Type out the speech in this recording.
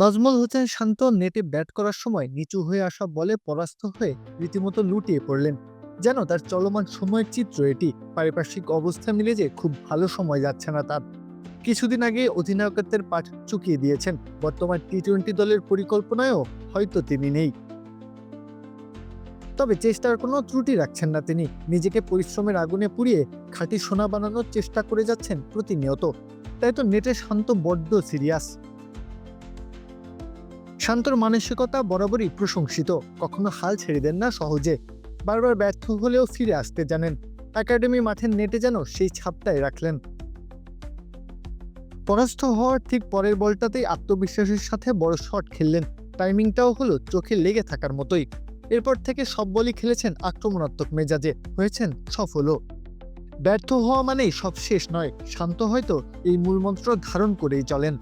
নজমুল হোসেন শান্ত নেটে ব্যাট করার সময় নিচু হয়ে আসা বলে পরাস্ত হয়ে রীতিমতো লুটিয়ে পড়লেন। যেন তার চলমান সময়ের চিত্র এটি। পারিপার্শ্বিক অবস্থা মিলে যে খুব ভালো সময় যাচ্ছে না তার। কিছুদিন আগে অধিনায়কত্বের পাঠ চুকিয়ে দিয়েছেন। বর্তমান টি টোয়েন্টি দলের পরিকল্পনায়ও হয়তো তিনি নেই। তবে চেষ্টার কোনো ত্রুটি রাখছেন না তিনি। নিজেকে পরিশ্রমের আগুনে পুড়িয়ে খাঁটি সোনা বানানোর চেষ্টা করে যাচ্ছেন প্রতিনিয়ত। তাই তো নেটে শান্ত বড্ড সিরিয়াস। শান্তর মানসিকতা বরাবরই প্রশংসিত। কখনো হাল ছেড়ে দেন না সহজে। বারবার ব্যর্থ হলেও ফিরে আসতে জানেন। একাডেমি মাঠের নেটে যেন সেই ছাপটাই রাখলেন। পরাস্ত হওয়ার ঠিক পরের বলটাতেই আত্মবিশ্বাসের সাথে বড় শট খেললেন। টাইমিংটাও হলো চোখে লেগে থাকার মতোই। এরপর থেকে সব বলই খেলেছেন আক্রমণাত্মক মেজাজে। হয়েছেন সফলও। ব্যর্থ হওয়া মানেই সব শেষ নয়। শান্ত হয়তো এই মূলমন্ত্র ধারণ করেই চলেন।